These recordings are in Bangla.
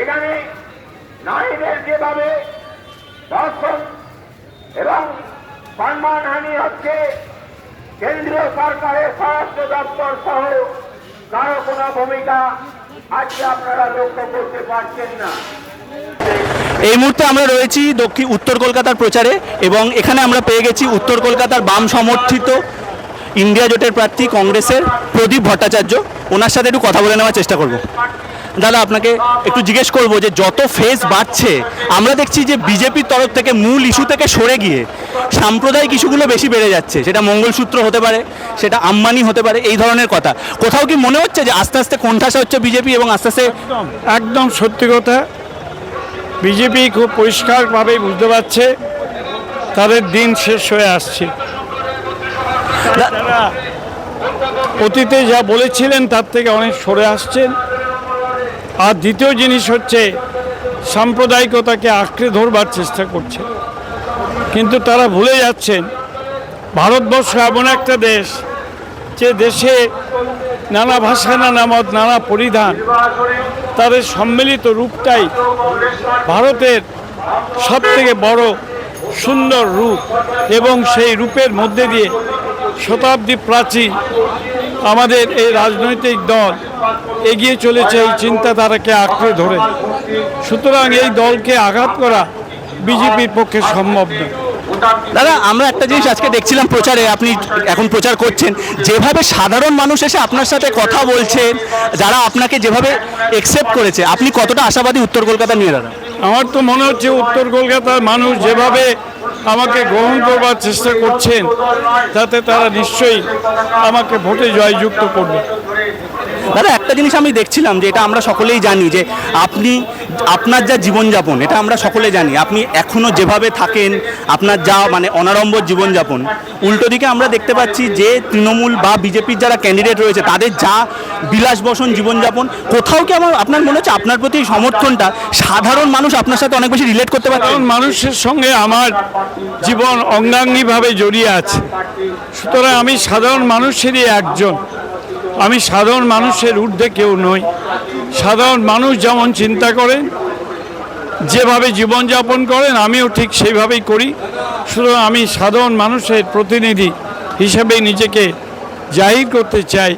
এখানে নারীদের যেভাবে ধর্ষণ এবং সম্মানহানি হচ্ছে, কেন্দ্রীয় সরকারের স্বরাষ্ট্র দপ্তর সহ কারও কোনো ভূমিকা আজকে আপনারা লক্ষ্য করতে পারছেন না। এই মুহূর্তে আমরা রয়েছি দক্ষিণ উত্তর কলকাতার প্রচারে এবং এখানে আমরা পেয়ে গেছি উত্তর কলকাতার বাম সমর্থিত ইন্ডিয়া জোটের প্রার্থী কংগ্রেসের প্রদীপ ভট্টাচার্য। ওনার সাথে একটু কথা বলে নেওয়ার চেষ্টা করব। দাদা আপনাকে একটু জিজ্ঞেস করব যে যত ফেস বাড়ছে আমরা দেখছি যে বিজেপির তরফ থেকে মূল ইস্যু থেকে সরে গিয়ে সাম্প্রদায়িক ইস্যুগুলো বেশি বেড়ে যাচ্ছে। সেটা মঙ্গলসূত্র হতে পারে সেটা আম্বানি হতে পারে এই ধরনের কথা। কোথাও কি মনে হচ্ছে যে আস্তে আস্তে কোণঠাসা হচ্ছে বিজেপি এবং আস্তে আস্তে একদম সত্যি কথা। বিজেপি খুব পরিষ্কারভাবেই বুঝতে পারছে তাদের দিন শেষ হয়ে আসছে। অতীতে যা বলেছিলেন তার থেকে অনেক সরে আসছেন। আর দ্বিতীয় জিনিস হচ্ছে সাম্প্রদায়িকতাকে আঁকড়ে ধরবার চেষ্টা করছে। কিন্তু তারা ভুলে যাচ্ছেন, ভারতবর্ষ এমন একটা দেশ যে দেশে নানা ভাষা, নানা মত, নানা পরিধান, তাদের সম্মিলিত রূপটাই ভারতের সব থেকে বড় সুন্দর রূপ এবং সেই রূপের মধ্যে দিয়ে শতাব্দী প্রাচীন আমাদের এই রাজনৈতিক দল এগিয়ে চলেছে এই চিন্তাধারাকে আঁকড়ে ধরে। সুতরাং এই দলকে আঘাত করা বিজেপির পক্ষে সম্ভব নয় দাদা আমরা একটা জিনিস আজকে দেখছিলাম প্রচারে আপনি এখন প্রচার করছেন। যেভাবে সাধারণ মানুষ এসে আপনার সাথে কথা বলছেন যারা আপনাকে যেভাবে একসেপ্ট করেছে আপনি কতটা আশাবাদী উত্তর কলকাতা নিয়ে দাদা? আমার তো মনে হচ্ছে উত্তর কলকাতার মানুষ যেভাবে আমাকে গ্রহণ করবার চেষ্টা করছেন, তাতে তারা নিশ্চয়ই আমাকে ভোটে জয়যুক্ত করবে। দাদা, একটা জিনিস আমি দেখছিলাম যে এটা আমরা সকলেই জানি যে আপনি আপনার যা জীবনযাপন, এটা আমরা সকলে জানি। আপনি এখনও যেভাবে থাকেন, আপনার যা মানে অনাড়ম্বর জীবনযাপন, উল্টো দিকে আমরা দেখতে পাচ্ছি যে তৃণমূল বা বিজেপির যারা ক্যান্ডিডেট রয়েছে, তাদের যা বিলাসবসন জীবনযাপন, কোথাও কি আমার, আপনার মনে হচ্ছে আপনার প্রতি সমর্থনটা সাধারণ মানুষ আপনার সাথে অনেক বেশি রিলেট করতে কারণ মানুষের সঙ্গে আমার জীবন অঙ্গাঙ্গিভাবে জড়িয়ে আছে। সুতরাং আমি সাধারণ মানুষেরই একজন। আমি সাধারণ মানুষের ঊর্ধ্বে কেউ নই। সাধারণ মানুষ যেমন চিন্তা করেন যেভাবে জীবনযাপন করেন, আমিও ঠিক সেইভাবেই করি। সুতরাং আমি সাধারণ মানুষের প্রতিনিধি হিসেবে নিজেকে জাহির করতে চাই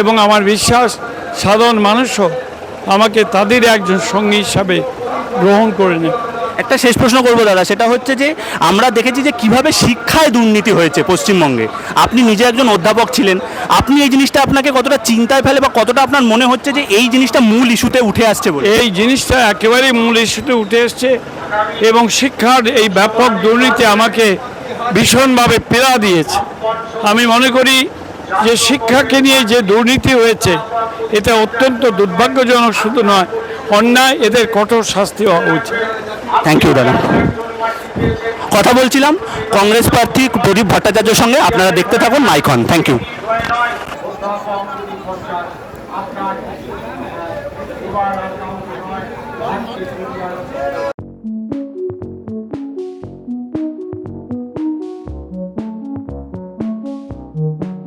এবং আমার বিশ্বাস সাধারণ মানুষও আমাকে তাদের একজন সঙ্গী হিসাবে গ্রহণ করে নেয়। একটা শেষ প্রশ্ন করব দাদা, সেটা হচ্ছে যে আমরা দেখেছি যে কীভাবে শিক্ষায় দুর্নীতি হয়েছে পশ্চিমবঙ্গে। আপনি নিজে একজন অধ্যাপক ছিলেন, আপনি এই জিনিসটা আপনাকে কতটা চিন্তায় ফেলে বা কতটা আপনার মনে হচ্ছে যে এই জিনিসটা মূল ইস্যুতে উঠে আসছে বলে? এই জিনিসটা একেবারেই মূল ইস্যুতে উঠে এসছে এবং শিক্ষার এই ব্যাপক দুর্নীতি আমাকে ভীষণভাবে পীড়া দিয়েছে। আমি মনে করি যে শিক্ষাকে নিয়ে যে দুর্নীতি হয়েছে, এটা অত্যন্ত দুর্ভাগ্যজনক শুধু নয়, অন্যায় এদের কঠোর শাস্তি হওয়া উচিত। থ্যাংক ইউ দাদা। কথা বলছিলাম কংগ্রেস প্রার্থী প্রদীপ ভট্টাচার্যের সঙ্গে। আপনারা দেখতে থাকুন মাইকন থ্যাংক ইউ